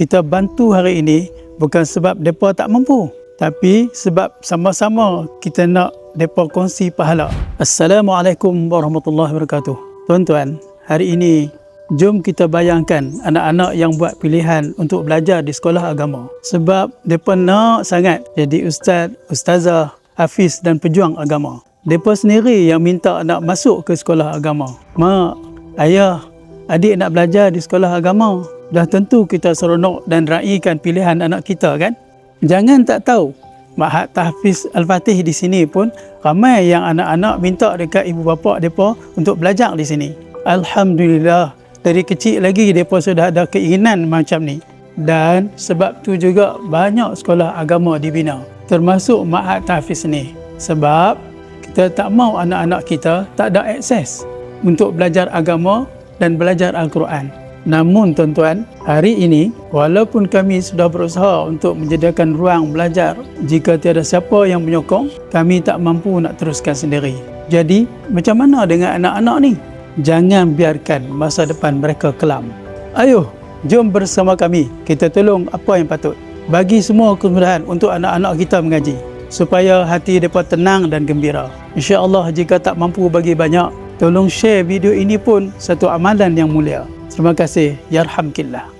kita bantu hari ini bukan sebab mereka tak mampu. Tapi sebab sama-sama kita nak mereka kongsi pahala. Assalamualaikum warahmatullahi wabarakatuh. Tuan-tuan, hari ini jom kita bayangkan anak-anak yang buat pilihan untuk belajar di sekolah agama. Sebab mereka nak sangat jadi ustaz, ustazah, hafiz dan pejuang agama. Mereka sendiri yang minta nak masuk ke sekolah agama. Mak, ayah, adik nak belajar di sekolah agama. Dah tentu kita seronok dan raikan pilihan anak kita kan? Jangan tak tahu Mahat Tahfiz Al-Fatih di sini pun ramai yang anak-anak minta dekat ibu bapa mereka untuk belajar di sini. Alhamdulillah, dari kecil lagi mereka sudah ada keinginan macam ni. Dan sebab tu juga banyak sekolah agama dibina. Termasuk Mahat Tahfiz ni. Sebab kita tak mau anak-anak kita tak ada akses untuk belajar agama dan belajar Al-Quran. Namun tuan-tuan, hari ini walaupun kami sudah berusaha untuk menyediakan ruang belajar, jika tiada siapa yang menyokong, kami tak mampu nak teruskan sendiri. Jadi, macam mana dengan anak-anak ni? Jangan biarkan masa depan mereka kelam. Ayuh, jom bersama kami kita tolong apa yang patut. Bagi semua kemudahan untuk anak-anak kita mengaji supaya hati mereka tenang dan gembira. Insya-Allah jika tak mampu bagi banyak, tolong share video ini pun satu amalan yang mulia. Terima kasih. Yarhamkillah.